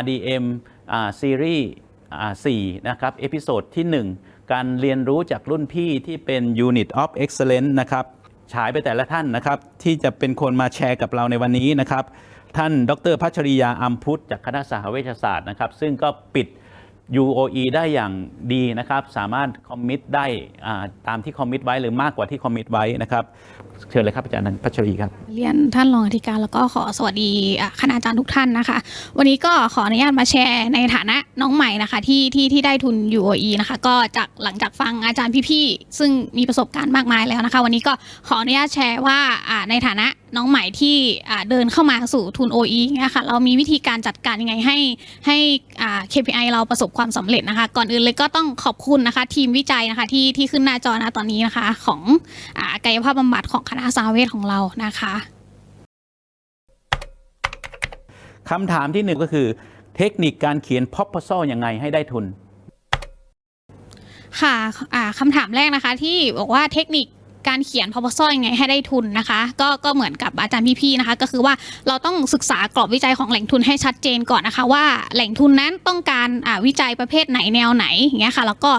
RDM ซีรีส์4นะครับเอพิโซดที่ 1 การเรียนรู้จากรุ่นพี่ที่เป็น Unit of Excellence นะครับฉายไปแต่ละท่านนะครับ ที่จะเป็นคนมาแชร์กับเราในวันนี้นะครับ ท่านดรพัชริยาอัมพุทธจากคณะสหเวชศาสตร์นะครับ ซึ่งก็ปิด UOE ได้อย่างดีนะครับ สามารถคอมมิตได้ตามที่คอมมิตไว้หรือมากกว่าที่คอมมิตไว้นะครับ เชิญเลยครับอาจารย์พัชรีครับ เรียนท่านรองอธิการแล้วก็ขอสวัสดีอะคณาจารย์ทุกท่านนะคะ วันนี้ก็ขออนุญาตมาแชร์ในฐานะน้องใหม่นะคะ ที่ที่ที่ได้ทุน UOE นะคะ ก็จากหลังจากฟังอาจารย์พี่ๆซึ่งมีประสบการณ์มากมายแล้วนะคะ วันนี้ก็ขออนุญาตแชร์ว่าในฐานะ น้องใหม่ที่อ่าเดินเข้ามาสู่ทุน OE เนี่ยค่ะเรามีวิธีการจัดการยังไงให้ให้อ่า KPI เราประสบความสำเร็จนะคะ ก่อนอื่นเลยก็ต้องขอบคุณนะคะ ทีมวิจัยนะคะที่ที่ขึ้นหน้าจอนะตอนนี้นะคะ ของอ่ากายภาพบำบัดของคณะสาเวชของเรานะคะคำถามที่หนึ่งก็คือ เทคนิคการเขียน proposal ยังไงให้ได้ทุน ค่ะอ่าคำถามแรกนะคะ ที่บอกว่าเทคนิค การเขียน proposal ยังไงให้ได้ทุนนะคะ ก็ก็เหมือนกับอาจารย์พี่ๆนะคะ ก็คือว่าเราต้องศึกษากรอบวิจัยของแหล่งทุนให้ชัดเจนก่อนนะคะ ว่าแหล่งทุนนั้นต้องการวิจัยประเภทไหนแนวไหนอย่างเงี้ยค่ะแล้วก็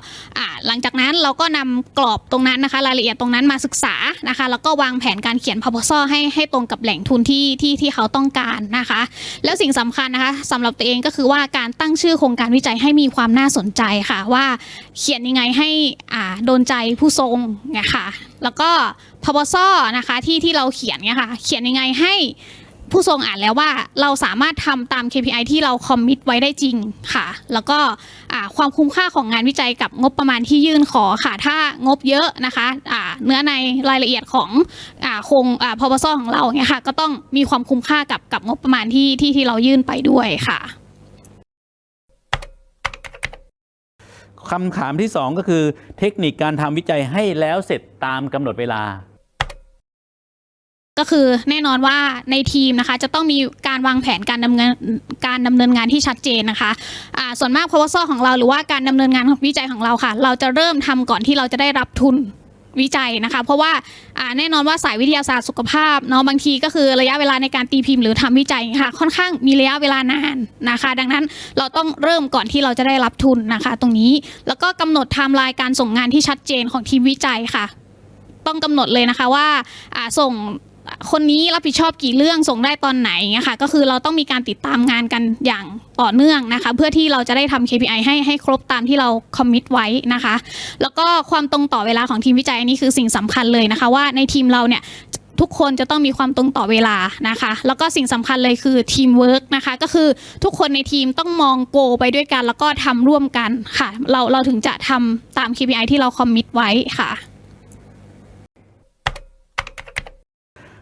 หลังจากนั้นเราก็นำกรอบตรงนั้นนะคะ รายละเอียดตรงนั้นมาศึกษานะคะ แล้วก็วางแผนการเขียน proposal ให้ให้ตรงกับแหล่งทุนที่ที่ที่เขาต้องการนะคะ แล้วสิ่งสำคัญนะคะสำหรับตัวเองก็คือว่าการตั้งชื่อโครงการวิจัยให้มีความน่าสนใจค่ะ ว่าเขียนยังไงให้โดนใจผู้ทรงเนี่ยค่ะ แล้วก็ proposal นะคะที่ที่เราเขียนเนี่ยค่ะเขียนยังไงให้ผู้ทรงอ่านแล้วว่าเราสามารถทำตาม KPI ที่เราคอมมิตไว้ได้จริงค่ะ แล้วก็ความคุ้มค่าของงานวิจัยกับงบประมาณที่ยื่นขอค่ะ ถ้างบเยอะนะคะอ่าเนื้อในรายละเอียดของอโครงอ่า proposal ของเราเนี่ยค่ะ ก็ต้องมีความคุ้มค่ากับกับงบประมาณที่ที่ที่เรายื่นไปด้วยค่ะ คำถามที่ 2 ก็คือเทคนิคการทำวิจัยให้แล้วเสร็จตามกำหนดเวลา ก็คือแน่นอนว่าในทีมนะคะจะต้องมีการวางแผนการดำเนินการดำเนินงานที่ชัดเจนนะคะอ่าส่วนมากพาวซอของเราหรือว่าการดำเนินงานวิจัยของเราค่ะ เราจะเริ่มทำก่อนที่เราจะได้รับทุน วิจัยนะคะ เพราะว่าแน่นอนว่าสายวิทยาศาสตร์สุขภาพเนาะบางทีก็คือระยะเวลาในการตีพิมพ์หรือทำวิจัยค่ะค่อนข้างมีระยะเวลานานนะคะ ดังนั้นเราต้องเริ่มก่อนที่เราจะได้รับทุนนะคะ ตรงนี้แล้วก็กำหนดไทม์ไลน์การส่งงานที่ชัดเจนของทีมวิจัยค่ะ ต้องกำหนดเลยนะคะว่าอ่าส่งคนนี้รับผิดชอบกี่เรื่องส่งได้ตอนไหนเงี้ยค่ะก็คือเราต้องมีการติดตามงานกันอย่าง ต่อเนื่องนะคะ เพื่อที่เราจะได้ทำ KPI ให้ให้ครบตามที่เราคอมมิตไว้นะคะ แล้วก็ความตรงต่อเวลาของทีมวิจัยอันนี้คือสิ่งสำคัญเลยนะคะ ว่าในทีมเราเนี่ยทุกคนจะต้องมีความตรงต่อเวลานะคะ แล้วก็สิ่งสำคัญเลยคือทีมเวิร์กนะคะ ก็คือทุกคนในทีมต้องมองโกไปด้วยกัน แล้วก็ทำร่วมกันค่ะ เราเราถึงจะทำตาม KPI ที่เราคอมมิตไว้ค่ะ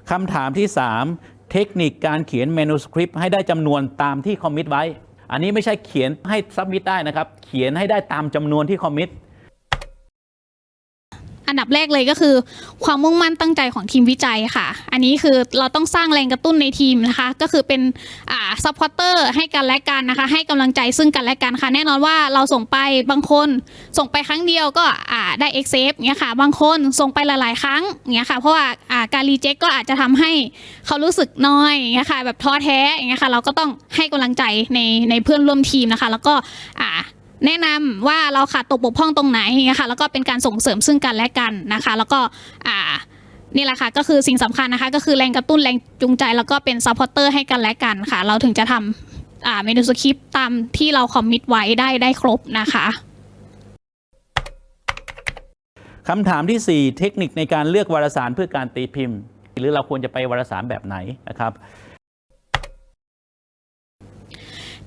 คำถามที่ 3 เทคนิคการเขียนเมนูสคริปต์ให้ได้จำนวนตามที่คอมมิตไว้ อันนี้ไม่ใช่เขียนให้ซับมิตได้นะครับ เขียนให้ได้ตามจำนวนที่คอมมิต อันดับแรกเลยก็คือ ความมุ่งมั่นตั้งใจของทีมวิจัยค่ะ อันนี้คือเราต้องสร้างแรงกระตุ้นในทีมนะคะ ก็คือเป็นอ่าซัพพอร์เตอร์ให้กันและกันนะคะ ให้กำลังใจซึ่งกันและกันค่ะ แน่นอนว่าเราส่งไปบางคนส่งไปครั้งเดียวก็อ่าได้ accept เงี้ยค่ะบางคนส่งไปหลาย ๆ ครั้งเงี้ยค่ะเพราะว่าอ่าการรีเจ็คก็อาจจะทำให้เขารู้สึกน้อยเงี้ยค่ะแบบท้อแท้เงี้ยค่ะเราก็ต้องให้กำลังใจในในเพื่อนร่วมทีมนะคะ แล้วก็อ่า แนะนำว่าเราขาดตกบกพร่องตรงไหนอย่างเงี้ยค่ะแล้วก็เป็นการส่งเสริมซึ่งกันและกันนะคะ แล้วก็อ่านี่แหละค่ะก็คือสิ่งสำคัญนะคะก็คือแรงกระตุ้นแรงจูงใจ แล้วก็เป็นซัพพอร์เตอร์ให้กันและกันค่ะ เราถึงจะทำอ่าเมนูสคริปต์ตามที่เราคอมมิตไว้ได้ได้ครบนะคะคำถามทีสี่ 4 เทคนิคในการเลือกวารสารเพื่อการตีพิมพ์ หรือเราควรจะไปวารสารแบบไหนนะครับ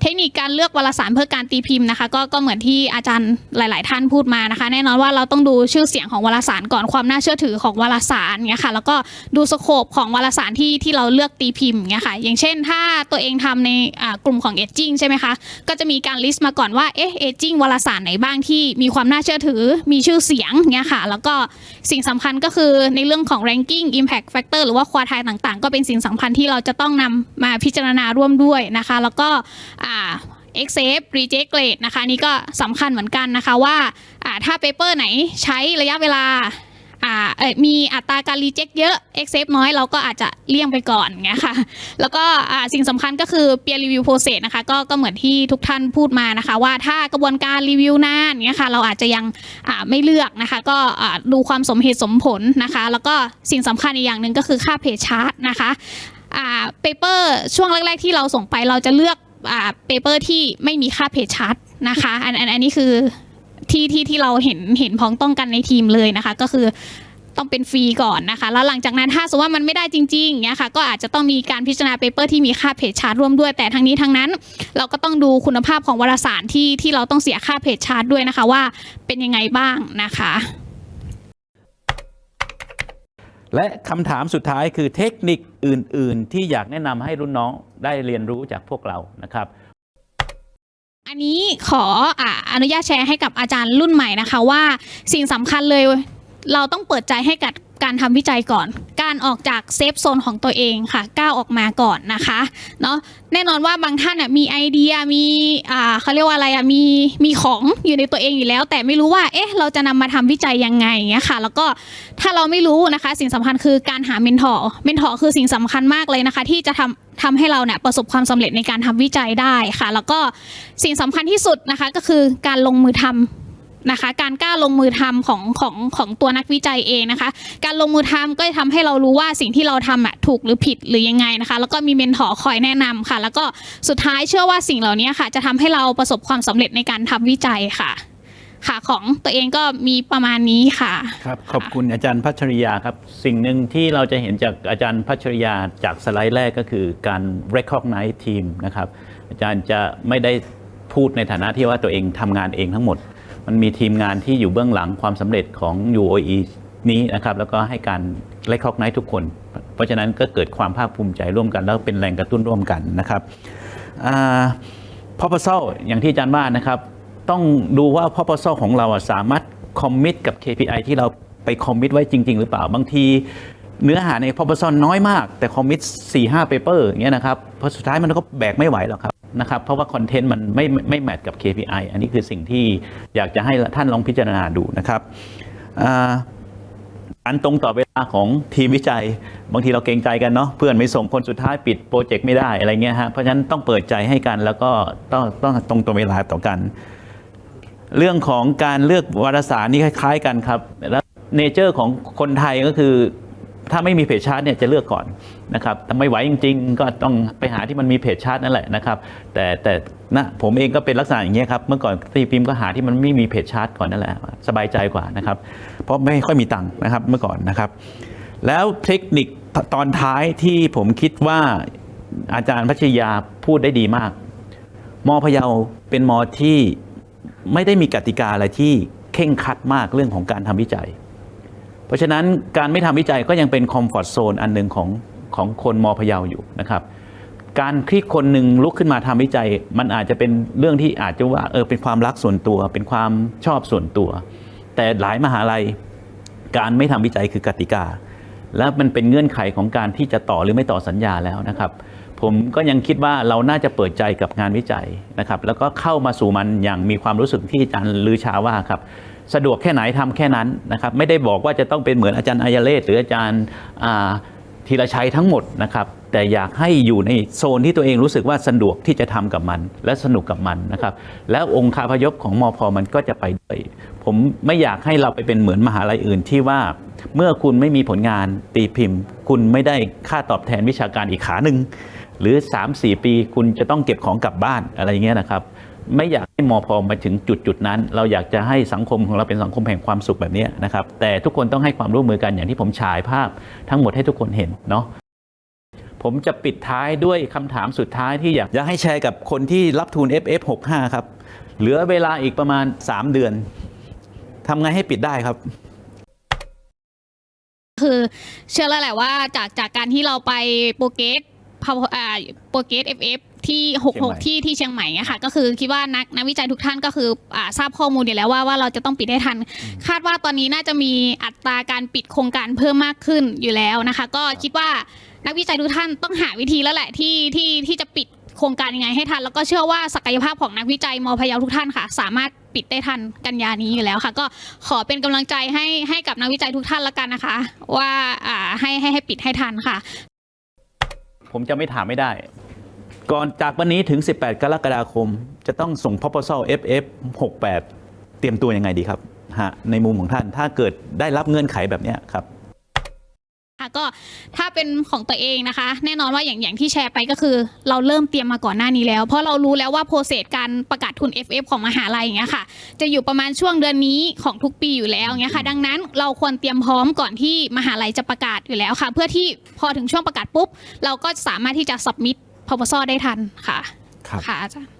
เทคนิคการเลือกวารสารเพื่อการตีพิมพ์นะคะก็ก็เหมือนที่อาจารย์หลาย ๆ ท่านพูดมานะคะ แน่นอนว่าเราต้องดูชื่อเสียงของวารสารก่อนความน่าเชื่อถือของวารสารเงี้ยค่ะแล้วก็ดูสโคปของวารสารที่ที่เราเลือกตีพิมพ์เงี้ยค่ะอย่างเช่น ถ้าตัวเองทำในกลุ่มของเอจจิ้งใช่ไหมคะก็จะมีการลิสต์มาก่อนว่าเอ๊ะเอจจิ้งวารสารไหนบ้างที่มีความน่าเชื่อถือมีชื่อเสียงเงี้ยค่ะแล้วก็สิ่งสำคัญก็คือในเรื่องของ ranking impact factor หรือว่าควอไทยต่าง ๆ ก็เป็นสิ่งสำคัญที่เราจะต้องนำมาพิจารณาร่วมด้วยนะคะ แล้วก็ accept reject grade นะคะนี่ก็สำคัญเหมือนกันนะคะว่าถ้าเปเปอร์ไหนใช้ระยะเวลามีอัตราการรีเจ็คเยอะ accept น้อยเราก็อาจจะเลี่ยงไปก่อนอย่างเงี้ยค่ะ แล้วก็สิ่งสำคัญก็คือ peer review process นะคะก็ก็เหมือนที่ทุกท่านพูดมานะคะ ว่าถ้ากระบวนการรีวิวนานเงี้ยค่ะเราอาจจะยังไม่เลือกนะคะ ก็ดูความสมเหตุสมผลนะคะ แล้วก็สิ่งสำคัญอีกอย่างหนึ่งก็คือค่าเพจชาร์ตนะคะเปเปอร์ช่วงแรก ๆ ที่เราส่งไปเราจะเลือก เปเปอร์ที่ไม่มีค่าเพจชาร์ตนะคะอันอันอันนี้คือที่ที่ที่เราเห็นเห็นพ้องต้องกันในทีมเลยนะคะ ก็คือต้องเป็นฟรีก่อนนะคะ แล้วหลังจากนั้นถ้าสมมติว่ามันไม่ได้จริงๆเงี้ยค่ะก็อาจจะต้องมีการพิจารณาเปเปอร์ที่มีค่าเพจชาร์ตร่วมด้วยแต่ทั้งนี้ทั้งนั้น เราก็ต้องดูคุณภาพของวารสารที่ที่เราต้องเสียค่าเพจชาร์ตด้วยนะคะว่าเป็นยังไงบ้างนะคะ และคำถามสุดท้ายคือเทคนิคอื่น ๆ ที่อยากแนะนำให้รุ่นน้องได้เรียนรู้จากพวกเรานะครับ อันนี้ขอออนุญาตแชร์ให้กับอาจารย์รุ่นใหม่นะคะว่าสิ่งสำคัญเลยเราต้องเปิดใจให้กับ การทำวิจัยก่อน การออกจากเซฟโซนของตัวเองค่ะก้าวออกมาก่อนนะคะเนาะแน่นอนว่าบางท่านน่ะมีไอเดียมีอ่าเขาเรียกว่าอะไรอะมีมีของอยู่ในตัวเองอยู่แล้ว แต่ไม่รู้ว่าเอ๊ะเราจะนำมาทำวิจัยยังไงเงี้ยค่ะ แล้วก็ถ้าเราไม่รู้นะคะ สิ่งสำคัญคือการหาเมนทอร์เมนทอร์คือสิ่งสำคัญมากเลยนะคะ ที่จะทำทำให้เราเนี่ยประสบความสำเร็จในการทำวิจัยได้ค่ะ แล้วก็สิ่งสำคัญที่สุดนะคะ ก็คือการลงมือทำ นะคะ การกล้าลงมือทำของของของตัวนักวิจัยเองนะคะ การลงมือทำก็จะทำให้เรารู้ว่าสิ่งที่เราทำอะถูกหรือผิดหรือยังไงนะคะ แล้วก็มีเมนทอร์คอยแนะนำค่ะ แล้วก็สุดท้ายเชื่อว่าสิ่งเหล่านี้ค่ะ จะทำให้เราประสบความสำเร็จในการทำวิจัยค่ะ ค่ะของตัวเองก็มีประมาณนี้ค่ะครับขอบคุณอาจารย์พัชริยาครับ สิ่งหนึ่งที่เราจะเห็นจากอาจารย์พัชริยาจากสไลด์แรกก็คือการ recognize team นะครับอาจารย์จะไม่ได้พูดในฐานะที่ว่าตัวเองทำงานเองทั้งหมด มันมีทีมงานที่อยู่เบื้องหลังความสำเร็จของ UOE นี้นะครับแล้วก็ให้การ recognize ทุกคน เพราะฉะนั้นก็เกิดความภาคภูมิใจร่วมกัน แล้วเป็นแรงกระตุ้นร่วมกันนะครับอ่า proposal อย่างที่อาจารย์ว่านะครับ ต้องดูว่า proposal ของเราอะสามารถ commit กับ KPI ที่เราไป commit ไว้จริง ๆ หรือเปล่าบางที เนื้อหาใน proposal น้อยมาก แต่ commit 4-5 paper อย่างเงี้ยนะครับเพราะสุดท้ายมันก็แบกไม่ไหวหรอกครับนะครับเพราะว่าคอนเทนต์มันไม่ไม่แมทกับ KPI อันนี้คือสิ่งที่อยากจะให้ท่านลองพิจารณาดูนะครับอ่าอันตรงต่อเวลาของทีมวิจัย บางทีเราเกรงใจกันเนาะเพื่อนไม่ส่งคนสุดท้ายปิดโปรเจกต์ไม่ได้อะไรเงี้ยฮะเพราะฉะนั้นต้องเปิดใจให้กันแล้วก็ต้องต้องตรงต่อเวลาต่อกัน เรื่องของการเลือกวารสารนี่คล้าย ๆ กันครับแล้วเนเจอร์ของคนไทยก็คือ ถ้าไม่มีเพจชาร์ตเนี่ยจะเลือกก่อนนะครับถ้าไม่ไหวจริง ๆ ก็ต้องไปหาที่มันมีเพจชาร์ตนั่นแหละนะครับ แต่แต่นะผมเองก็เป็นลักษณะอย่างเงี้ยครับเมื่อก่อนตีพิมพ์ก็หาที่มันไม่มีเพจชาร์ตก่อนนั่นแหละสบายใจกว่านะครับ เพราะไม่ค่อยมีตังค์นะครับเมื่อก่อนนะครับ แล้วเทคนิคตอนท้ายที่ผมคิดว่าอาจารย์พัชยาพูดได้ดีมาก มอพยาเป็นมอที่ไม่ได้มีกติกาอะไรที่เข่งคัดมากเรื่องของการทำวิจัย ราะฉะนั้นการไม่ทำวิจัยก็ยังเป็นคอมฟอร์ z โซนอันหนึ่งของของคนมอพะเยาอยู่นะครับการคลิกคนหนึ่งลุกขึ้นมาทำวิจัย มันอาจจะเป็นเรื่องที่อาจจะว่าเออเป็นความรักส่วนตัว เป็นความชอบส่วนตัว แต่หลายมหาลัย การไม่ทำวิจัยคือกติกา และมันเป็นเงื่อนไขของการที่จะต่อหรือไม่ต่อสัญญาแล้วนะครับ ผมก็ยังคิดว่าเราน่าจะเปิดใจกับงานวิจัยนะครับ แล้วก็เข้ามาสู่มันอย่างมีความรู้สึกที่อาจารย์ลือชาว่าครับ สะดวกแค่ไหนทำแค่นั้นนะครับไม่ได้บอกว่าจะต้องเป็นเหมือนอาจารย์อายเลศหรืออาจารย์ธีรชัยทั้งหมดนะครับแต่อยากให้อยู่ในโซนที่ตัวเองรู้สึกว่าสะดวกที่จะทำกับมัน และสนุกกับมันนะครับแล้วองค์คาพยพของมอพอมันก็จะไปด้วยผมไม่อยากให้เราไปเป็นเหมือนมหาลัยอื่นที่ว่า เมื่อคุณไม่มีผลงานตีพิมพ์ คุณไม่ได้ค่าตอบแทนวิชาการอีกขาหนึ่งหรือ 3-4 ปีคุณจะต้องเก็บของกลับบ้านอะไรอย่างเงี้ยนะครับ ไม่อยากให้มอพอมาถึงจุดจุดๆนั้น เราอยากจะให้สังคมของเราเป็นสังคมแห่งความสุขแบบนี้นะครับ แต่ทุกคนต้องให้ความร่วมมือกันอย่างที่ผมฉายภาพทั้งหมดให้ทุกคนเห็นเนาะผมจะปิดท้ายด้วยคำถามสุดท้ายที่อยากจะให้แชร์กับคนที่รับทุน FF65 ครับ เหลือเวลาอีกประมาณ 3 เดือนทำไงให้ปิดได้ครับ คือเชื่อแล้วแหละว่าจากจากการที่เราไปโปรเกส พาวอ่าโปรเกส FF ที่เชียงใหม่66 ที่ที่เชียงใหม่อะค่ะ ก็คือคิดว่านักนักวิจัยทุกท่านก็คืออ่าทราบข้อมูลอยู่แล้วว่าว่าเราจะต้องปิดให้ทัน คาดว่าตอนนี้น่าจะมีอัตราการปิดโครงการเพิ่มมากขึ้นอยู่แล้วนะคะ ก็คิดว่านักวิจัยทุกท่านต้องหาวิธีแล้วแหละที่ที่ที่จะปิดโครงการยังไงให้ทัน แล้วก็เชื่อว่าศักยภาพของนักวิจัยมพะเยาทุกท่านค่ะ สามารถปิดได้ทันกันยานี้อยู่แล้วค่ะ ก็ขอเป็นกำลังใจให้ให้กับนักวิจัยทุกท่านละกันนะคะ ว่าอ่าให้ให้ให้ปิดให้ทันค่ะ ผมจะไม่ถามไม่ได้ ก่อนจากวันนี้ถึง 18 กรกฎาคม จะต้องส่ง proposal FF 68 เตรียมตัวยังไงดีครับฮะในมุมของท่านถ้าเกิดได้รับเงื่อนไขแบบนี้ครับ ก็ถ้าเป็นของตัวเองนะคะ แน่นอนว่าอย่างอย่างที่แชร์ไปก็คือ เราเริ่มเตรียมมาก่อนหน้านี้แล้ว เพราะเรารู้แล้วว่าโปรเซสการประกาศทุน FF ของมหาลัยอย่างเงี้ยค่ะ จะอยู่ประมาณช่วงเดือนนี้ของทุกปีอยู่แล้วอย่างเงี้ยค่ะดังนั้นเราควรเตรียมพร้อมก่อนที่มหาลัยจะประกาศอยู่แล้วค่ะ เพื่อที่พอถึงช่วงประกาศปุ๊บ เราก็สามารถที่จะ submit proposal ได้ทันค่ะครับค่ะอาจารย์